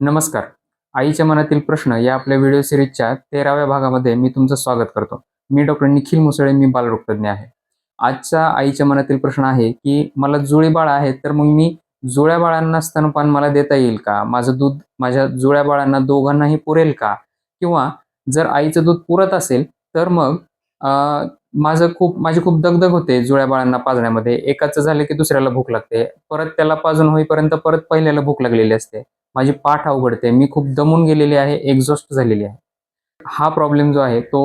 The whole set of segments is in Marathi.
नमस्कार. आईच्या मनातील प्रश्न या आपल्या व्हिडिओ सिरीजच्या तेराव्या भागामध्ये मी तुमचं स्वागत करतो. मी डॉक्टर निखिल मुसळे मी बालरोगतज्ञ आहे. आजचा आईच्या मनातील प्रश्न आहे की मला जुळी बाळ आहेत तर मग मी जुळ्या बाळांना स्तनपान मला देता येईल का? माझं दूध माझ्या जुळ्या बाळांना दोघांनाही पुरेल का? किंवा जर आईचं दूध पुरत असेल तर मग माझं खूप माझी खूप दगदग होते जुळ्या बाळांना पाजण्यामध्ये. एकाचं झालं की दुसऱ्याला भूक लागते. परत त्याला पाजून होईपर्यंत परत पहिल्याला भूक लागलेली असते. माझी पाठ अवघडते. मी खूप दमून गेलेली आहे एक्झॉस्ट झालेली आहे. हा प्रॉब्लेम जो आहे तो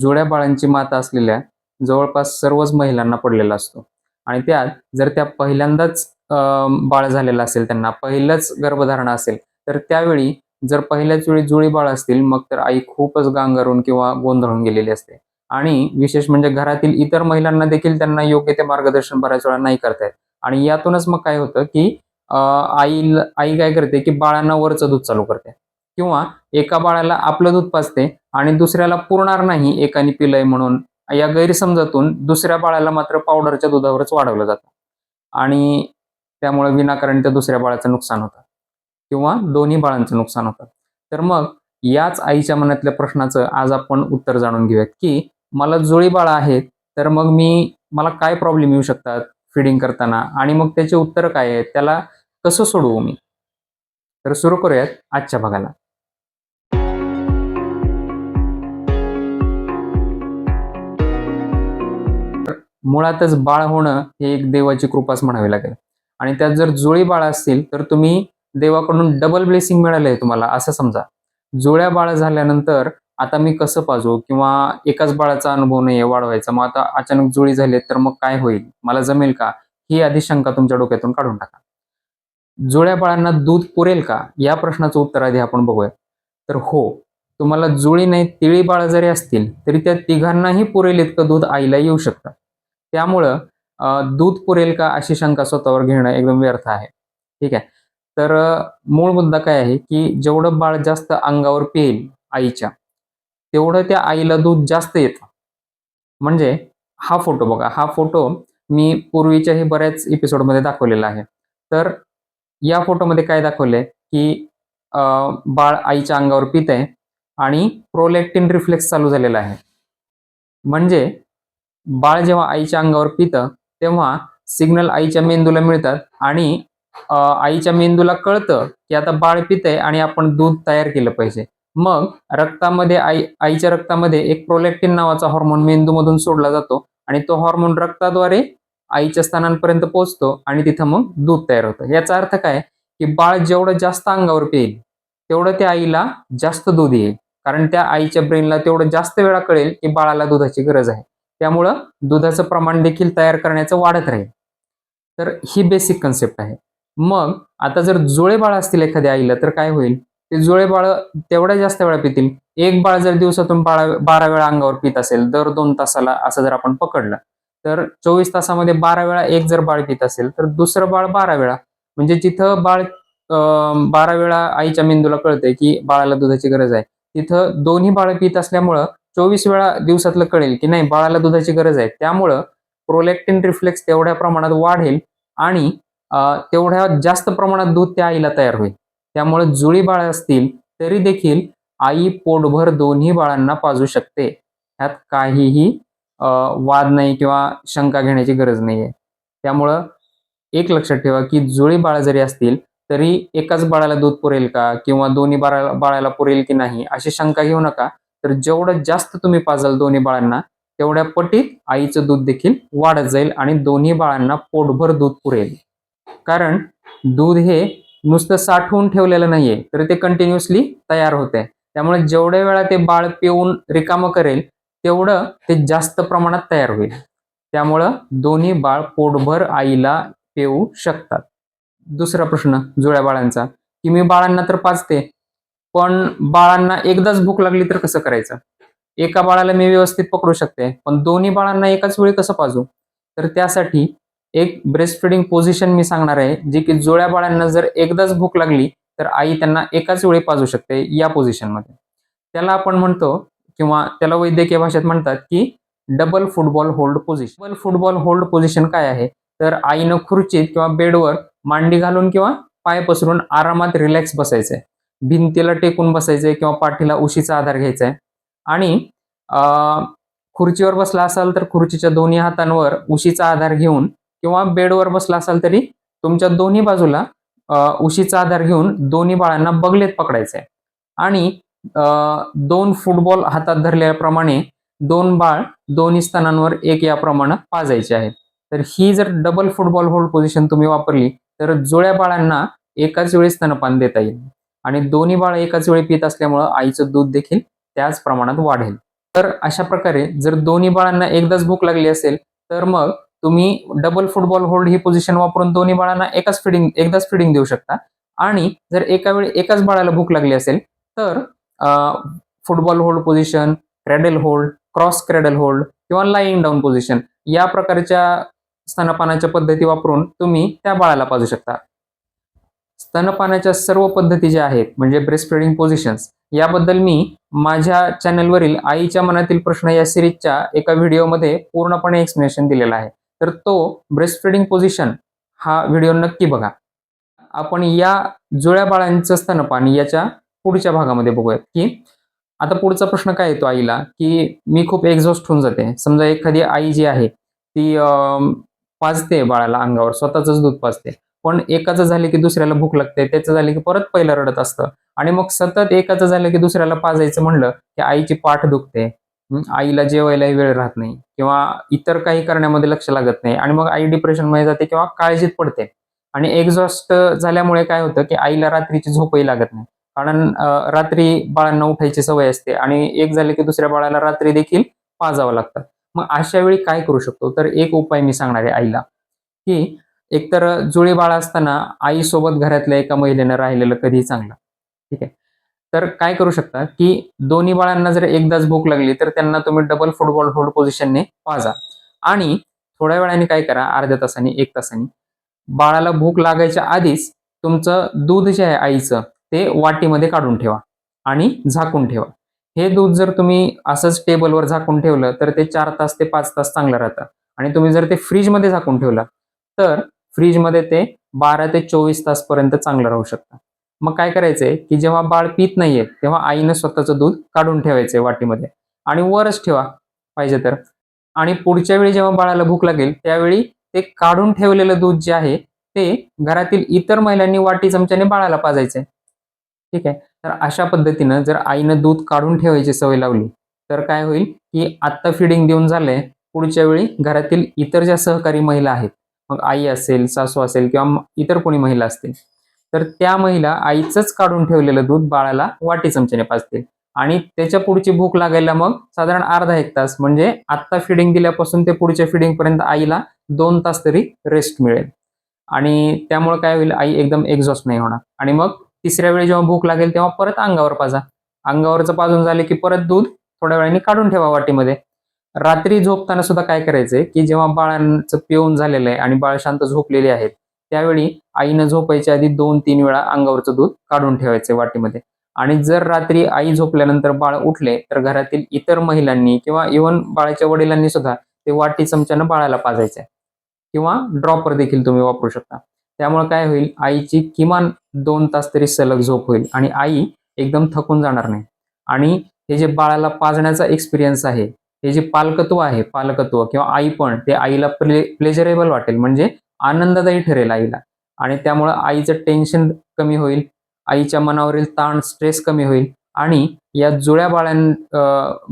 जुळ्या बाळांची माता असलेल्या जवळपास सर्वच महिलांना पडलेला असतो. आणि त्यात जर त्या पहिल्यांदाच अं, बाळ झालेलं असेल त्यांना पहिलंच गर्भधारणा असेल तर त्यावेळी जर पहिल्याच वेळी जुळी बाळ असतील मग तर आई खूपच गांगरून किंवा गोंधळून गेलेली असते. आणि विशेष म्हणजे घरातील इतर महिलांना देखील त्यांना योग्य ते मार्गदर्शन बऱ्याच वेळा नाही करतायत आणि यातूनच मग काय होतं की आई आई काय करते की बाळांना वरचं दूध चालू करते. किंवा एका बाळाला आपलं दूध पाजते आणि दुसऱ्याला पुरणार नाही एकाने पिलंय म्हणून या गैरसमजातून दुसऱ्या बाळाला मात्र पावडरच्या दुधावरच वाढवलं जातं. आणि त्यामुळे विनाकारण त्या दुसऱ्या बाळाचं नुकसान होतं. किंवा दोन्ही बाळांचं नुकसान होतं. तर मग याच आईच्या मनातल्या प्रश्नाचं आज आपण उत्तर जाणून घेऊयात की मला जुळी बाळं आहेत तर मग मी मला काय प्रॉब्लेम येऊ शकतात? फिडिंग करताना. आणि मग त्याचे उत्तर काय आहेत? त्याला कसं सोडवू मी? तर सुरू करूयात आजच्या भागाला. तर मुळातच बाळ होणं हे एक देवाची कृपाच म्हणावी लागेल. आणि त्यात जर जुळी बाळ असतील तर तुम्ही देवाकडून डबल ब्लेसिंग मिळालंय तुम्हाला असं समजा. जुळ्या बाळ झाल्यानंतर आता मी कसं पाजू? किंवा एकाच बाळाचा अनुभव नाही वाढवायचा मग आता अचानक जुळी झाली तर मग काय होईल? मला जमेल का? ही आधी शंका तुमच्या डोक्यातून काढून टाका. जुळ्या बाळांना दूध पुरेल का? या प्रश्नाचं उत्तर आधी आपण बघूया. तर हो तुम्हाला जुळी नाही तिळी बाळ जरी असतील तरी त्या तिघांनाही पुरेल इतकं दूध आईला येऊ शकतं. त्यामुळं दूध पुरेल का अशी शंका स्वतःवर घेणं एकदम व्यर्थ आहे. ठीक आहे? तर मूळ मुद्दा काय आहे की जेवढं बाळ जास्त अंगावर पिईल आईच्या तेवढं त्या आईला दूध जास्त येतं. म्हणजे हा फोटो बघा हा फोटो मी पूर्वीच्याही बऱ्याच एपिसोडमध्ये दाखवलेला आहे. तर या फोटोमध्ये काय दाखवलंय की बाळ आईच्या अंगावर पित आहे आणि प्रोलेक्टिन रिफ्लेक्स चालू झालेला आहे. म्हणजे बाळ जेव्हा आईच्या अंगावर पितं तेव्हा सिग्नल आईच्या मेंदूला मिळतात आणि आईच्या मेंदूला कळतं की आता बाळ पितंय आणि आपण दूध तयार केलं पाहिजे. मग रक्तामध्ये आई आईच्या रक्तामध्ये एक प्रोलेक्टिन नावाचा हॉर्मोन मेंदूमधून सोडला जातो आणि तो हॉर्मोन रक्ताद्वारे आईच्या स्थानांपर्यंत पोहोचतो आणि तिथं मग दूध तयार होतं. याचा अर्थ काय? की बाळ जेवढं जास्त अंगावर पिईल तेवढं त्या आईला जास्त दूध येईल. कारण त्या आईच्या ब्रेनला तेवढं जास्त वेळा कळेल की बाळाला दुधाची गरज आहे. त्यामुळं दुधाचं प्रमाण देखील तयार करण्याचं वाढत राहील. तर ही बेसिक कन्सेप्ट आहे. मग आता जर जुळे बाळ असतील एखाद्या आईला तर काय होईल? ते जुळे बाळ तेवढ्या जास्त वेळा पितील. एक बाळ जर दिवसातून बाळा बारा वेळा अंगावर पित असेल दर दोन तासाला असं जर आपण पकडलं तर चोवीस तासामध्ये बारा वेळा एक जर बाळ पित असेल तर दुसरं बाळ बारा वेळा. म्हणजे जिथं बाळ बारा वेळा आईच्या मेंदूला कळतंय की बाळाला दुधाची गरज आहे तिथं दोन्ही बाळ पित असल्यामुळं चोवीस वेळा दिवसातलं कळेल की नाही बाळाला दुधाची गरज आहे. त्यामुळं प्रोलेक्टिन रिफ्लेक्स तेवढ्या प्रमाणात वाढेल आणि तेवढ्या जास्त प्रमाणात दूध त्या आईला तयार होईल. त्यामुळे जुळी बाळ असतील तरी देखील आई पोटभर दोन्ही बाळांना पाजू शकते. ह्यात काहीही वाद नाही किंवा शंका घेण्याची गरज नाहीये. त्यामुळं एक लक्षात ठेवा की जुळी बाळ जरी असतील तरी एकाच बाळाला दूध पुरेल का? किंवा दोन्ही बाळाला बाळाला पुरेल की नाही? अशी शंका घेऊ नका. तर जेवढं जास्त तुम्ही पाजाल दोन्ही बाळांना तेवढ्या पटीत आईचं दूध देखील वाढत जाईल आणि दोन्ही बाळांना पोटभर दूध पुरेल. कारण दूध हे नुसतं साठवून ठेवलेलं नाहीये तर ते कंटिन्युअसली तयार होते त्यामुळे जेवढ्या वेळा ते बाळ पिऊन रिकामं करेल तेवढं ते जास्त प्रमाणात तयार होईल. त्यामुळं दोन्ही बाळ पोटभर आईला पिऊ शकतात. दुसरा प्रश्न जुळ्या बाळांचा की मी बाळांना तर पाजते पण बाळांना एकदाच भूक लागली तर कसं करायचं? एका बाळाला मी व्यवस्थित पकडू शकते पण दोन्ही बाळांना एकाच वेळी कसं पाजू? तर त्यासाठी एक ब्रेस्ट फिडिंग पोझिशन मी सांगणार आहे जी की जुळ्या बाळांना जर एकदाच भूक लागली तर आई त्यांना एकाच वेळी पाजू शकते या पोझिशनमध्ये त्याला आपण म्हणतो किंवा त्याला वैद्यकीय भाषेत म्हणतात की double football hold position double football hold position काय आहे? तर आईनं खुर्चीत किंवा बेडवर मांडी घालून किंवा पाय पसरून आरामात रिलॅक्स बसायचंय. भिंतीला टेकून बसायचंय किंवा पाठीला उशीचा आधार घ्यायचा आहे आणि खुर्चीवर बसला असाल तर खुर्चीच्या दोन्ही हातांवर उशीचा आधार घेऊन किंवा बेडवर बसला असाल तरी तुमच्या दोन्ही बाजूला उशीचा आधार घेऊन दोन्ही बाळांना बगलेत पकडायचंय. आणि दोन फुटबॉल हातात धरल्याप्रमाणे दोन बाळ दोन्ही स्थानांवर एक याप्रमाणे पाजायचे आहेत. तर ही जर डबल फुटबॉल होल्ड पोझिशन तुम्ही वापरली तर जुळ्या बाळांना एकाच वेळी स्तनपान देता येईल. आणि दोन्ही बाळ एकाच वेळी पित असल्यामुळं आईचं दूध देखील त्याच प्रमाणात वाढेल. तर अशा प्रकारे जर दोन्ही बाळांना एकदाच भूक लागली असेल तर मग तुम्ही डबल फुटबॉल होल्ड ही पोझिशन वापरून दोन्ही बाळांना एकाच फिडिंग एकदाच फिडिंग देऊ शकता. आणि जर एका वेळी एकाच बाळाला भूक लागली असेल तर football hold position cradle hold cross cradle hold किंवा लाईंग डाऊन पोझिशन या प्रकारच्या स्तनपानाच्या पद्धती वापरून तुम्ही त्या बाळाला पाजू शकता. स्तनपानाच्या सर्व पद्धती ज्या आहेत म्हणजे ब्रेस्ट फिडिंग पोझिशन्स याबद्दल मी माझ्या चॅनलवरील आईच्या मनातील प्रश्न या सिरीजच्या एका व्हिडिओमध्ये पूर्णपणे एक्सप्लेनेशन दिलेला आहे. तर तो ब्रेस्ट फिडिंग पोझिशन हा व्हिडिओ नक्की बघा. आपण या जुळ्या बाळांचं स्तनपान याच्या पुढच्या भागामध्ये बघूयात की आता पुढचा प्रश्न काय येतो आईला? की मी खूप एक्झॉस्ट होऊन जाते. समजा एखादी आई जी आहे ती पाजते बाळाला अंगावर स्वतःच दूध पाजते. पण एकाचं झालं की दुसऱ्याला भूक लागते त्याचं झाले की परत पहिलं रडत असतं. आणि मग सतत एकाचं झालं की दुसऱ्याला पाजायचं म्हणलं की आईची पाठ दुखते. आईला जेवायलाही वेळ राहत नाही किंवा इतर काही करण्यामध्ये लक्ष लागत नाही आणि मग आई डिप्रेशनमध्ये जाते किंवा काळजीत पडते. आणि एक्झॉस्ट झाल्यामुळे काय होतं की आईला रात्रीची झोपही लागत नाही. कारण रात्री बाळांना उठायची सवय असते आणि एक झाले की दुसऱ्या बाळाला रात्री देखील पाजावं लागतं. मग अशा वेळी काय करू शकतो? तर एक उपाय मी सांगणार आहे आईला. की एकतर जुळे बाळ असताना आईसोबत घरातल्या एका महिलेनं राहिलेलं कधीही चांगलं. ठीक आहे? तर काय करू शकता की दोन्ही बाळांना जर एकदाच भूक लागली तर त्यांना तुम्ही डबल फुटबॉल होल्ड पोझिशनने पाजा आणि थोड्या वेळाने काय करा अर्ध्या तासाने एक तासाने. बाळाला भूक लागायच्या आधीच तुमचं दूध जे आहे आईचं ते वाटीमध्ये काढून ठेवा आणि झाकून ठेवा. हे दूध जर तुम्ही असंच टेबलवर झाकून ठेवलं तर ते चार तास ते पाच तास चांगलं राहतं. आणि तुम्ही जर ते फ्रीजमध्ये झाकून ठेवलं तर फ्रीजमध्ये ते बारा ते चोवीस तासपर्यंत चांगलं राहू शकतं. मग काय करायचंय की जेव्हा बाळ पित नाहीये तेव्हा आईनं स्वतःचं दूध काढून ठेवायचंय वाटीमध्ये. आणि वरच ठेवा पाहिजे तर. आणि पुढच्या वेळी जेव्हा बाळाला भूक लागेल त्यावेळी ते काढून ठेवलेलं दूध जे आहे ते घरातील इतर महिलांनी वाटी चमच्याने बाळाला पाजायचंय. ठीक आहे? तर अशा पद्धतीनं जर आईनं दूध काढून ठेवायची सवय लावली तर काय होईल की आत्ता फिडिंग देऊन झालंय पुढच्या वेळी घरातील इतर ज्या सहकारी महिला आहेत मग आई असेल सासू असेल किंवा इतर कोणी महिला असतील तर त्या महिला आईचंच काढून ठेवलेलं दूध बाळाला वाटी चमच्याने पाजतील आणि त्याच्या पुढची भूक लागायला मग साधारण अर्धा एक तास म्हणजे आत्ता फिडिंग दिल्यापासून ते पुढच्या फिडिंगपर्यंत आईला दोन तास तरी रेस्ट मिळेल. आणि त्यामुळे काय होईल आई एकदम एक्झॉस्ट नाही होणार. आणि मग तिसऱ्या वेळी जेव्हा भूक लागेल तेव्हा परत अंगावर पाजा. अंगावरचं पाजून झाले की परत दूध थोड्या वेळाने काढून ठेवा वाटीमध्ये. रात्री झोपताना सुद्धा काय करायचंय की जेव्हा बाळांचं पिऊन झालेलं आहे आणि बाळ शांत झोपलेली आहेत त्यावेळी आईनं झोपायच्या आधी दोन तीन वेळा अंगावरचं दूध काढून ठेवायचं वाटीमध्ये. आणि जर रात्री आई झोपल्यानंतर बाळ उठले तर घरातील इतर महिलांनी किंवा इव्हन बाळाच्या वडिलांनी सुद्धा ते वाटी चमच्यानं बाळाला पाजायचे. किंवा ड्रॉपर देखील तुम्ही वापरू शकता. त्यामुळे काय होईल आईची किमान दोन तास तरी सलग झोप होईल आणि आई एकदम थकून जाणार नाही. आणि हे जे बाळाला पाजण्याचा एक्सपिरियन्स आहे हे जे पालकत्व आहे पालकत्व किंवा आई पण ते आईला प्ले प्लेजरेबल वाटेल. म्हणजे आनंददायी ठरेल आईला. आणि त्यामुळं आईचं टेन्शन कमी होईल आईच्या मनावरील ताण स्ट्रेस कमी होईल आणि या जुळ्या बाळां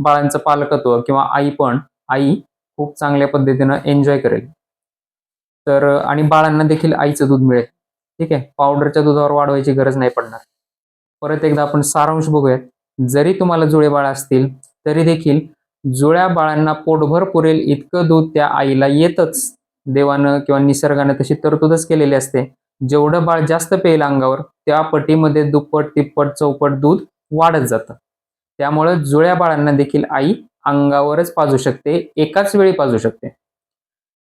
बाळांचं पालकत्व किंवा आई पण आई खूप चांगल्या पद्धतीनं एन्जॉय करेल. तर आणि बाळांना देखील आईचं दूध मिळेल. ठीक आहे? पावडरच्या दुधावर वाढवायची गरज नाही पडणार. परत एकदा आपण सारांश बघूयात. जरी तुम्हाला जुळे बाळ असतील तरी देखील जुळ्या बाळांना पोटभर पुरेल इतकं दूध त्या आईला येतच. देवानं किंवा निसर्गानं तशी तरतूदच केलेली असते. जेवढं बाळ जास्त पेल अंगावर त्या पटीमध्ये दुप्पट तिप्पट चौपट दूध वाढत जातं. त्यामुळं जुळ्या बाळांना देखील आई अंगावरच पाजू शकते एकाच वेळी पाजू शकते.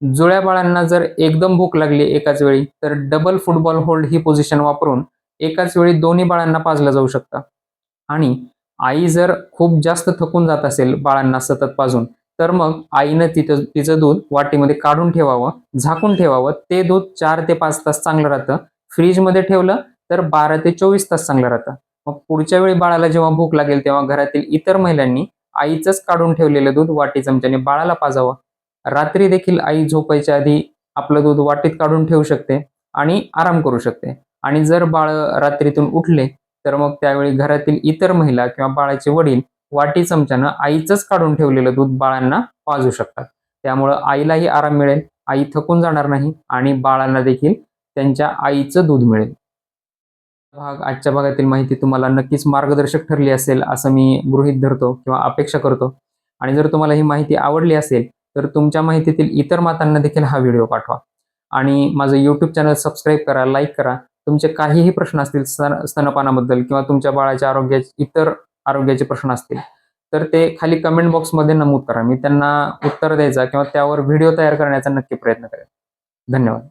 जुळ्या बाळांना जर एकदम भूक लागली एकाच वेळी तर डबल फुटबॉल होल्ड ही पोझिशन वापरून एकाच वेळी दोन्ही बाळांना पाजलं जाऊ शकतं. आणि आई जर खूप जास्त थकून जात असेल बाळांना सतत पाजून तर मग आईनं तिथं तिचं दूध वाटीमध्ये काढून ठेवावं झाकून ठेवावं. ते दूध चार ते पाच तास चांगलं राहतं. फ्रीजमध्ये ठेवलं तर बारा ते चोवीस तास चांगलं राहतं. मग पुढच्या वेळी बाळाला जेव्हा भूक लागेल तेव्हा घरातील इतर महिलांनी आईचंच काढून ठेवलेलं दूध वाटी चमच्याने बाळाला पाजावं. रात्री देखील आई झोपायच्या आधी आपलं दूध वाटीत काढून ठेवू शकते आणि आराम करू शकते. आणि जर बाळ रात्रीतून उठले तर मग त्यावेळी घरातील इतर महिला किंवा बाळाचे वडील वाटी चमच्यानं आईचंच काढून ठेवलेलं दूध बाळांना पाजू शकतात. त्यामुळं आईलाही आराम मिळेल आई थकून जाणार नाही आणि बाळांना देखील त्यांच्या आईचं दूध मिळेल. भाग आजच्या भागातील माहिती तुम्हाला नक्कीच मार्गदर्शक ठरली असेल असं मी गृहीत धरतो किंवा अपेक्षा करतो. आणि जर तुम्हाला ही माहिती आवडली असेल तर तुमच्या माहितीतील इतर मातांना देखील हा व्हिडिओ पाठवा. आणि माझं यूट्यूब चॅनल सबस्क्राईब करा लाईक करा. तुमचे काहीही प्रश्न असतील स्तन स्तनपानाबद्दल किंवा तुमच्या बाळाच्या आरोग्याचे इतर आरोग्याचे प्रश्न असतील तर ते खाली कमेंट बॉक्समध्ये नमूद करा. मी त्यांना उत्तर द्यायचा किंवा त्यावर व्हिडिओ तयार करण्याचा नक्की प्रयत्न करेन. धन्यवाद.